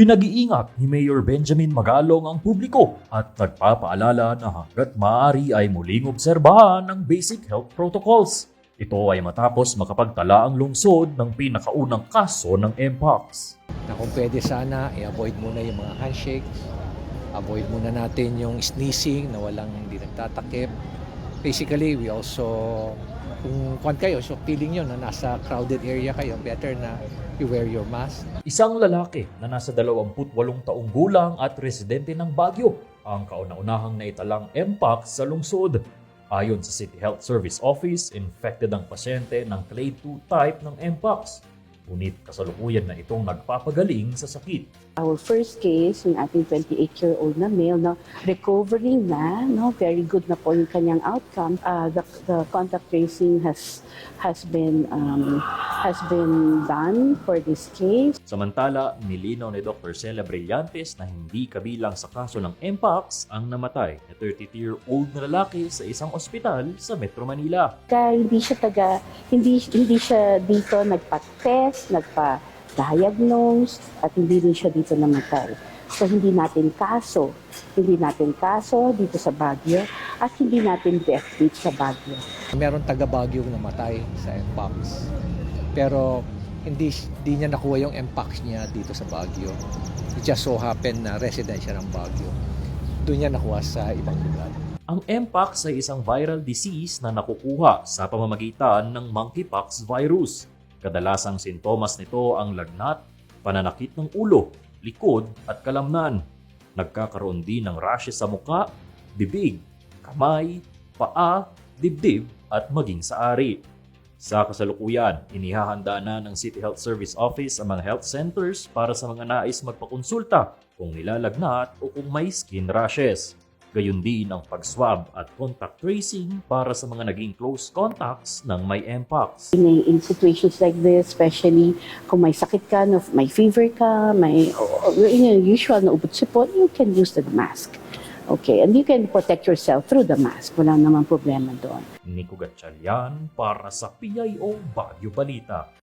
Pinag-iingat ni Mayor Benjamin Magalong ang publiko at nagpapaalala na hanggat maaari ay muling obserbahan ang basic health protocols. Ito ay matapos makapagtala ang lungsod ng pinakaunang kaso ng Mpox. na kung pwede sana, i-avoid muna yung mga handshakes, avoid muna natin yung sneezing na walang hindi nagtatakip. Basically, we also, kung kung kayo, so feeling nyo na nasa crowded area kayo, better na you wear your mask. Isang lalaki na nasa 28 taong gulang at residente ng Baguio ang kauna-unahang naitalang Mpox sa lungsod. Ayon sa City Health Service Office, infected ang pasyente ng clade 2 type ng Mpox. Ngunit kasalukuyan na itong nagpapagaling sa sakit. Our first case, yung ating 28-year-old na male, no, recovering na, no, very good na po yung kanyang outcome. Uh, the, the contact tracing has has been um, has been done for this case. Samantala, nilinaw ni Dr. Cela Brillantes na hindi kabilang sa kaso ng Mpox ang namatay na 32-year-old na lalaki sa isang ospital sa Metro Manila. Kaya hindi siya taga, hindi, hindi siya dito nagpa-test, nagpa-diagnose, at hindi rin siya dito namatay. So hindi natin kaso, hindi natin kaso dito sa Baguio, at hindi natin death sa Baguio. Meron taga Baguio namatay sa Mpox. Pero hindi, hindi niya nakuha yung Mpox niya dito sa Baguio. It just so happened na resident siya ng Baguio. Doon niya nakuha sa ibang lugar. Ang Mpox ay isang viral disease na nakukuha sa pamamagitan ng monkeypox virus. Kadalasang sintomas nito ang lagnat, pananakit ng ulo, likod at kalamnan. Nagkakaroon din ng rashes sa muka, bibig, kamay, paa, dibdib at maging sa ari. Sa kasalukuyan, inihahanda na ng City Health Service Office ang mga health centers para sa mga nais magpakonsulta kung nilalagnat o kung may skin rashes. Gayun din ang pag-swab at contact tracing para sa mga naging close contacts ng may Mpox. in, in situations like this, especially kung may sakit ka, may fever ka, may yun yung usual na ubot sipon, you can use the mask. Okay, and you can protect yourself through the mask. Wala namang problema doon. Nico Gatchalian para sa PIO Baguio Balita.